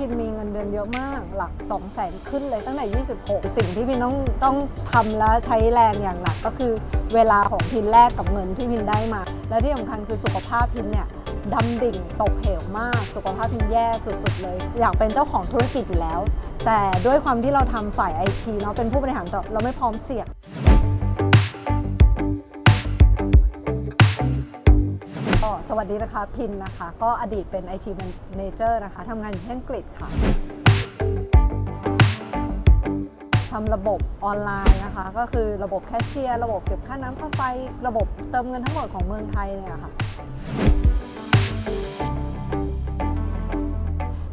พินมีเงินเดือนเยอะมาก หลัก 2 0 0แสนขึ้นเลยตั้งแต่ 26 สิ่งที่พินต้องต้องทำและใช้แรงอย่างหนักก็คือเวลาของพินแลกกับเงินที่พินได้มา และที่สำคัญคือสุขภาพพินเนี่ยดำดิ่งตกเหวมาก สุขภาพพินแย่สุด ๆ เลย อยากเป็นเจ้าของธุรกิจอยู่แล้ว แต่ด้วยความที่เราทำฝ่ายไอทีเนาะเป็นผู้บริหารเราไม่พร้อมเสี่ยง สวัสดีนะคะพินนะคะ ก็อดีตเป็น IT Manager นะคะทำงานอยู่ที่อังกฤษค่ะทำระบบออนไลน์นะคะ ก็คือระบบแคชเชียร์ ระบบเก็บค่าน้ำค่าไฟ ระบบเติมเงินทั้งหมดของเมืองไทยเนี่ยค่ะ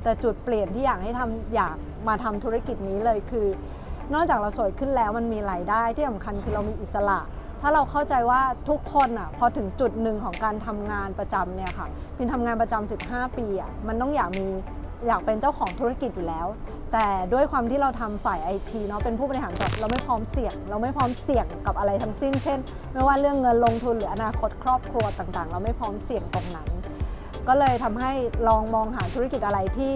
แต่จุดเปลี่ยนที่อยากให้ทำอยากมาทำธุรกิจนี้เลยคือ นอกจากเราสวยขึ้นแล้วมันมีรายได้ที่สำคัญคือเรามีอิสระ ถ้าเราเข้าใจว่าทุกคนอะพอถึงจุดหนึ่งของการทำงานประจำเนี่ยค่ะพินทำงานประจำ15 ปีอะมันต้องอยากมีอยากเป็นเจ้าของธุรกิจอยู่แล้ว แต่ด้วยความที่เราทำฝ่ายไอทีเนาะเป็นผู้บริหารแต่เราไม่พร้อมเสี่ยง เราไม่พร้อมเสี่ยงกับอะไรทั้งสิ้น เช่น ไม่ว่าเรื่องเงินลงทุนหรืออนาคตครอบครัวต่างๆ เราไม่พร้อมเสี่ยงตรงนั้น ก็เลยทำให้ลองมองหาธุรกิจอะไรที่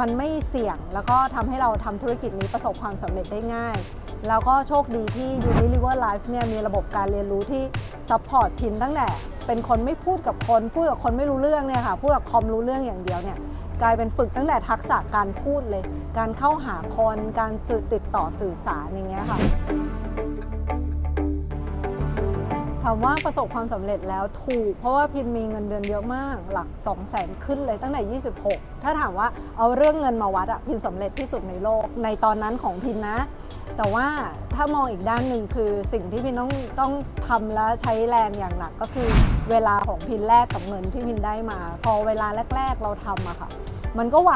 มันไม่เสี่ยง แล้วก็ทำให้เราทำธุรกิจนี้ประสบความสำเร็จได้ง่าย แล้วก็โชคดีที่ Unilever Life เนี่ยมีระบบการเรียนรู้ที่ซัพพอร์ตพินตั้งแต่เป็นคนไม่พูดกับคน พูดกับคนไม่รู้เรื่องเนี่ยค่ะพูดกับคอมรู้เรื่องอย่างเดียวเนี่ยกลายเป็นฝึกตั้งแต่ทักษะการพูดเลย การเข้าหาคน การสื่อติดต่อสื่อสารอย่างเงี้ยค่ะามว่าประสบความสำเร็จแล้วถูก เพราะว่าพินมีเงินเดือนเยอะมาก หลัก 2 0 0แสนขึ้นเลยตั้งแต่ 26 ถ้าถามว่าเอาเรื่องเงินมาวัดอะพินสำเร็จที่สุดในโลกในตอนนั้นของพินนะ แต่ว่าถ้ามองอีกด้านหนึ่งคือสิ่งที่พินต้องต้องทำและใช้แรงอย่างหนักก็คือเวลาของพินแลกกับเงินที่พินได้มา พอเวลาแรก ๆเราทำอะค่ะ มันก็ไหว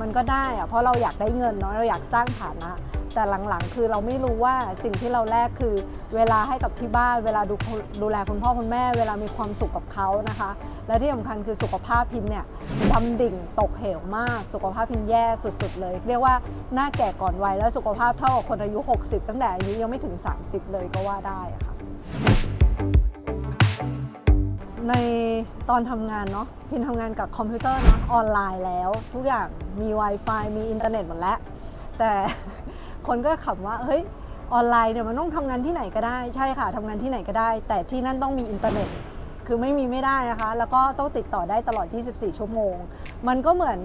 มันก็ได้อะเพราะเราอยากได้เงินเนาะเราอยากสร้างฐานะ แต่หลังๆ คือเราไม่รู้ว่าสิ่งที่เราแลกคือ เวลาให้กับที่บ้าน เวลาดูดูแลคุณพ่อคุณแม่ เวลามีความสุขกับเขานะคะ และที่สำคัญคือสุขภาพพินเนี่ยดำดิ่งตกเหวมาก สุขภาพพินแย่สุด ๆ เลย เรียกว่าหน้าแก่ก่อนวัยแล้วสุขภาพเท่ากับคนอายุ 60 ตั้งแต่อายุยังไม่ถึง 30 เลยก็ว่าได้ะค่ะในตอนทำงานเนาะพินทำงานกับคอมพิวเตอร์เนาะออนไลน์แล้ว ทุกอย่างมี Wi-Fi มีอินเทอร์เน็ตหมดแล้ว แต่คนก็ขำว่าเฮ้ยออนไลน์เนี่ยมันต้องทำงานที่ไหนก็ได้ใช่ค่ะทำงานที่ไหนก็ได้ แต่ที่นั่นต้องมีอินเทอร์เน็ต คือไม่มีไม่ได้นะคะ แล้วก็ต้องติดต่อได้ตลอด 24 ชั่วโมง มันก็เหมือน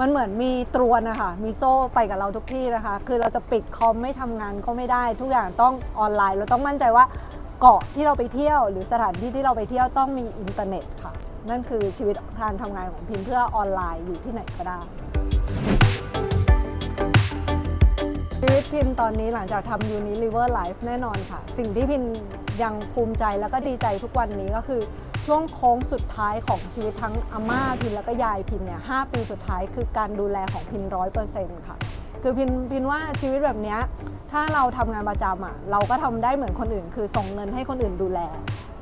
มันเหมือนมีตรวนนะคะมีโซ่ไปกับเราทุกที่นะคะ คือเราจะปิดคอมไม่ทำงานก็ไม่ได้ ทุกอย่างต้องออนไลน์ เราต้องมั่นใจว่าเกาะที่เราไปเที่ยว หรือสถานที่ที่เราไปเที่ยวต้องมีอินเทอร์เน็ตค่ะ นั่นคือชีวิตการทำงานของพิมเพื่อออนไลน์อยู่ที่ไหนก็ได้ พินตอนนี้หลังจากทำ Unilever Life แน่นอนค่ะ สิ่งที่พินยังภูมิใจแล้วก็ดีใจทุกวันนี้ก็คือช่วงโค้งสุดท้ายของชีวิตทั้งอาม่าพินแล้วก็ยายพินเนี่ยหปีสุดท้ายคือการดูแลของพินร้อยเปอร์เซ็นต์ค่ะ คือพินพินว่าชีวิตแบบเนี้ยถ้าเราทำงานประจำอะเราก็ทำได้เหมือนคนอื่น คือส่งเงินให้คนอื่นดูแล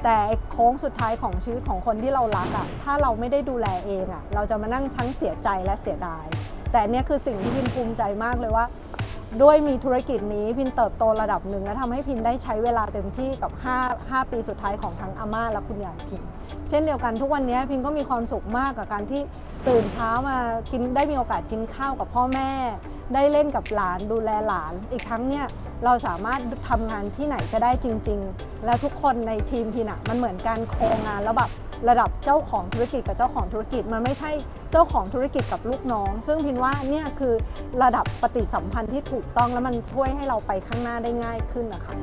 แต่โค้งสุดท้ายของชีวิตของคนที่เรารักอะถ้าเราไม่ได้ดูแลเองอะเราจะมานั่งทั้งเสียใจและเสียดาย แต่เนี่ยคือสิ่งที่พินภูมิใจมากเลยว่า ด้วยมีธุรกิจนี้พินเติบโตระดับหนึ่งและทำให้พินได้ใช้เวลาเต็มที่กับ 5 5 ปีสุดท้ายของทั้งอาม่าและคุณยายพิน เช่นเดียวกันทุกวันนี้พินก็มีความสุขมากกับการที่ตื่นเช้ามากินได้มีโอกาสกินข้าวกับพ่อแม่ ได้เล่นกับหลานดูแลหลาน อีกทั้งเนี่ยเราสามารถทำงานที่ไหนก็ได้จริง ๆ แล้วทุกคนในทีมพินอะมันเหมือนการโครงงานแล้วแบบ ระดับเจ้าของธุรกิจกับเจ้าของธุรกิจ มันไม่ใช่เจ้าของธุรกิจกับลูกน้อง ซึ่งพินว่าเนี่ยคือระดับปฏิสัมพันธ์ที่ถูกต้องแล้วมันช่วยให้เราไปข้างหน้าได้ง่ายขึ้นนะคะ